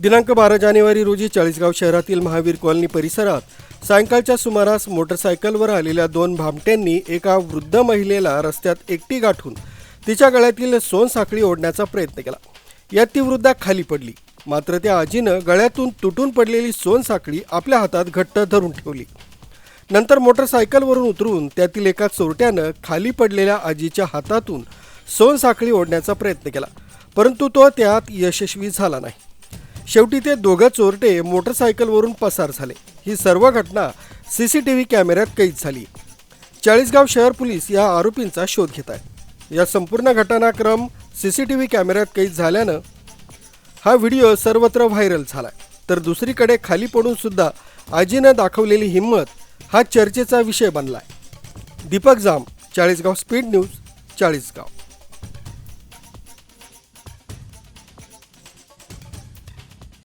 दिनांक बारा जानेवारी रोजी चाळीसगाव शहरातील महावीर कॉलनी परिसरात सायंकाळच्या सुमारास मोटरसायकलवर आलेल्या दोन भामट्यांनी एका वृद्ध महिलेला रस्त्यात एकटी गाठून तिच्या गळ्यातील सोनसाखळी ओढण्याचा प्रयत्न केला. यात ती वृद्धा खाली पडली. मात्र त्या आजीनं गळ्यातून तुटून पडलेली सोनसाखळी आपल्या हातात घट्ट धरून ठेवली. नंतर मोटरसायकलवरून उतरून त्यातील एका चोरट्यानं खाली पडलेल्या आजीच्या हातातून सोनसाखळी ओढण्याचा प्रयत्न केला. परंतु तो त्यात यशस्वी झाला नाही. शेवटी ते दोघं चोरटे मोटरसायकलवरून पसार झाले. ही सर्व घटना सी सी टी व्ही कॅमेऱ्यात कैद झाली. चाळीसगाव शहर पोलीस या आरोपींचा शोध घेत आहे या संपूर्ण घटनाक्रम सी सी टी व्ही कॅमेऱ्यात कैद झाल्यानं हा व्हिडिओ सर्वत्र व्हायरल झाला तर दुसरीकडे खाली पडून सुद्धा आजीनं दाखवलेली हिंमत हा चर्चेचा विषय बनलाय. Deepak Jam Chalisgaon speed news Chalisgaon.